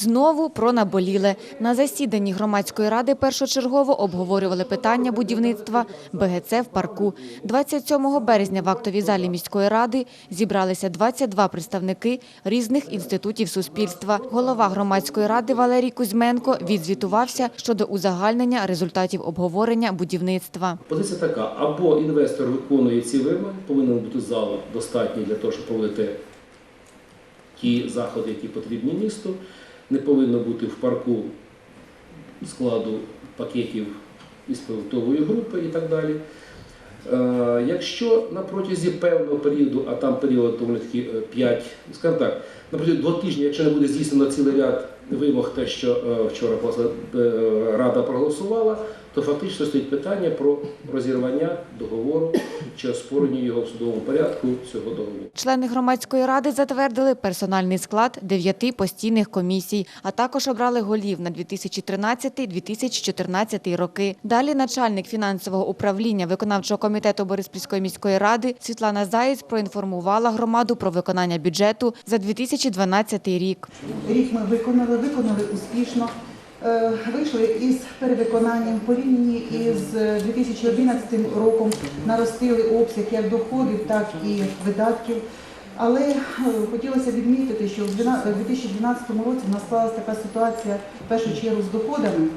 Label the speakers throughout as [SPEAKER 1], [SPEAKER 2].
[SPEAKER 1] Знову про наболіле. На засіданні громадської ради першочергово обговорювали питання будівництва БГЦ в парку. 27 березня в актовій залі міської ради зібралися 22 представники різних інститутів суспільства. Голова громадської ради Валерій Кузьменко відзвітувався щодо узагальнення результатів обговорення будівництва.
[SPEAKER 2] Позиція така: або інвестор виконує ці вимоги, повинен бути зал достатній для того, щоб проводити ті заходи, які потрібні місту. Не повинно бути в парку складу пакетів із продуктової групи і так далі. Е, Якщо на протязі певного періоду, а там період доволі таки 5, скажімо так, на протязі двох тижнів, якщо не буде здійснено цілий ряд вимог, те, що е, вчора е, Рада проголосувала, то фактично стоїть питання про розірвання договору чи оспорення його в судовому порядку цього договору.
[SPEAKER 1] Члени громадської ради затвердили персональний склад дев'яти постійних комісій, а також обрали голів на 2013-2014 роки. Далі начальник фінансового управління виконавчого комітету Бориспільської міської ради Світлана Заєць проінформувала громаду про виконання бюджету за 2012 рік.
[SPEAKER 3] Рік ми виконали, виконали успішно. Е, Вийшли із перевиконанням порівняні із 2011 роком, наростили обсяг як доходів, так і видатків. Але е, хотілося відмітити, що в 2012 році в нас склалася така ситуація в першу чергу з доходами,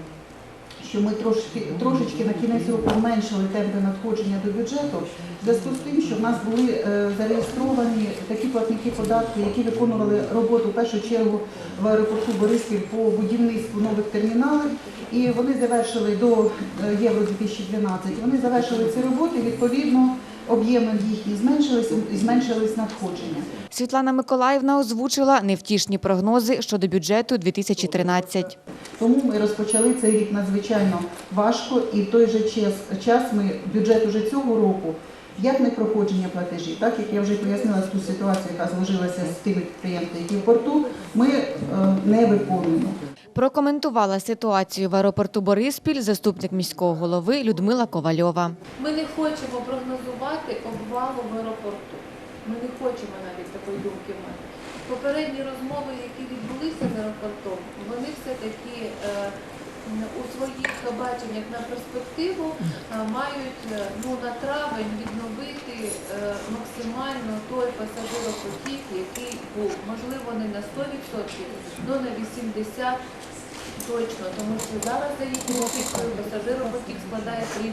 [SPEAKER 3] що ми трошки, трошечки на кінець року зменшили темпи надходження до бюджету, в зв'язку з тим, що в нас були е, зареєстровані такі платники податки, які виконували роботу в першу чергу в аеропорту Бориспіль по будівництву нових терміналів, і вони завершили до е, Євро 2012. Вони завершили ці роботи. Відповідно, об'єми їхні зменшились і зменшились надходження.
[SPEAKER 1] Світлана Миколаївна озвучила невтішні прогнози щодо бюджету 2013.
[SPEAKER 3] Тому ми розпочали цей рік надзвичайно важко, і в той же час, час ми бюджет уже цього року, як не проходження платежів, так як я вже пояснила ту ситуацію, яка зложилася з тими підприємствами, які в порту, ми е, не виконуємо.
[SPEAKER 1] Прокоментувала ситуацію в аеропорту Бориспіль заступник міського голови Людмила Ковальова.
[SPEAKER 4] Ми не хочемо прогнозувати обвалу в аеропорту. Ми не хочемо навіть такої думки мати. Попередні розмови, які відбулися з аеропортом, вони все-таки е, у своїх баченнях на перспективу е, мають е, ну, на травень відновити максимально той пасажиропотік, який був. Можливо, не на 100%, але на 80%. Точно, тому що зараз за їхньою цифрою пасажиропотік складає 30%.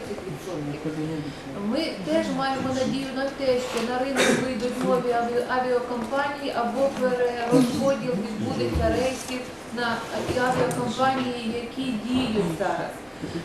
[SPEAKER 4] Ми теж маємо надію на те, що на ринок вийдуть нові авіакомпанії або перерозподіл відбудеться рейсів на авіакомпанії, які діють зараз.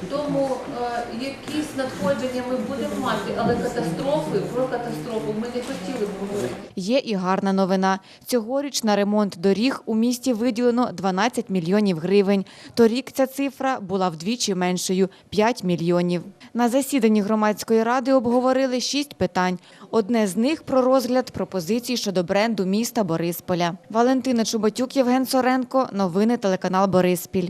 [SPEAKER 4] Тому е, якісь надходження ми будемо мати, але катастрофи про катастрофу ми не хотіли б говорити.
[SPEAKER 1] Є і гарна новина. Цьогоріч на ремонт доріг у місті виділено 12 мільйонів гривень. Торік ця цифра була вдвічі меншою – 5 мільйонів. На засіданні громадської ради обговорили шість питань. Одне з них про розгляд пропозицій щодо бренду міста Борисполя. Валентина Чубатюк, Євген Соренко. Новини телеканал Бориспіль.